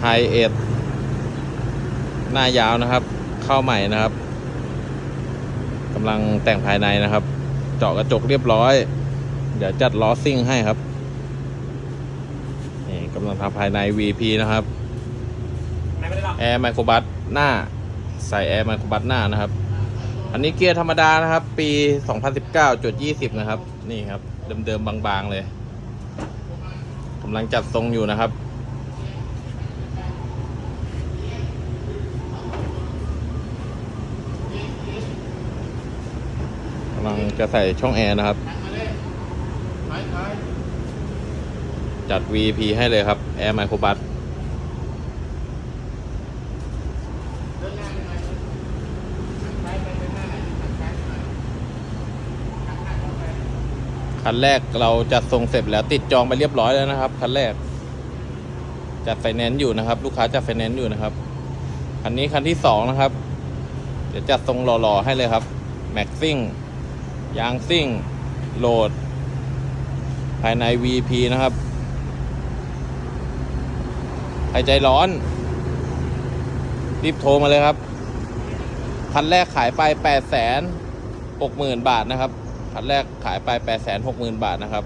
ไฮเอทหน้ายาวนะครับ เข้าใหม่นะครับกำลังแต่งภายในนะครับ เจาะกระจกเรียบร้อย เดี๋ยวจัดล้อซิ่งให้ครับนี่กำลังทำภายใน VP นะครับแอร์ไมโครบัสหน้า ใส่แอร์ไมโครบัสหน้านะครับ อันนี้เกียร์ธรรมดานะครับ ปี 2019จุด20 นะครับ นี่ครับ เดิมๆบางๆเลยกำลังจัดทรงอยู่นะครับ ลังจะใส่ช่องแอร์นะครับ จัด VP ให้เลยครับ แอร์ไมโครบัสคันแรกเราจัดส่งเสร็จแล้วติดจองไปเรียบร้อยแล้วนะครับ คันแรก จัดไฟแนนซ์อยู่นะครับ ลูกค้าจัดไฟแนนซ์อยู่นะครับ คันนี้คันที่สองนะครับ เดี๋ยวจัดทรงหล่อๆให้เลยครับแม็กซิ่ง ยางซิ่งโหลด ภายใน VP นะครับ ใครใจร้อน รีบโทรมาเลยครับ คันแรกขายไปแปดแสนหกหมื่นบาทนะครับ คันแรกขายไปแปดแสนหกหมื่นบาทนะครับ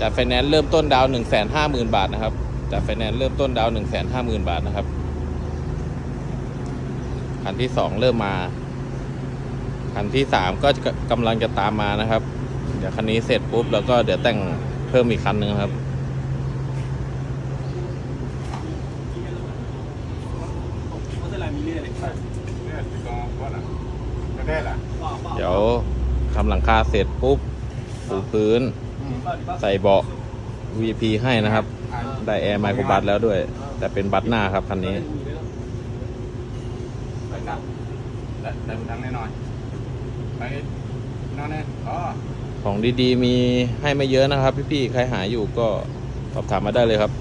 จัดไฟแนนซ์เริ่มต้นดาวหนึ่งแสนห้าหมื่นบาทนะครับจัดไฟแนนซ์เริ่มต้นดาวหนึ่งแสนห้าหมื่นบาทนะครับคันที่สองเริ่มมา คันที่สามก็จะกำลังจะตามมานะครับ เดี๋ยวคันนี้เสร็จปุ๊บแล้วก็เดี๋ยวแต่งเพิ่มอีกคันหนึ่งครับเดี๋ยวทำหลังคาเสร็จปุ๊บปูพื้น ใส่เบาะ VP ให้นะครับ ได้แอร์ไมโครบัสแล้วด้วย แต่เป็นบัสหน้าครับคันนี้ไปกลับและเดินทางแน่นอน ไปนอนเน่อ๋อของดีๆ มีให้ไม่เยอะนะครับ พี่ๆ ใครหาอยู่ก็สอบถามมาได้เลยครับ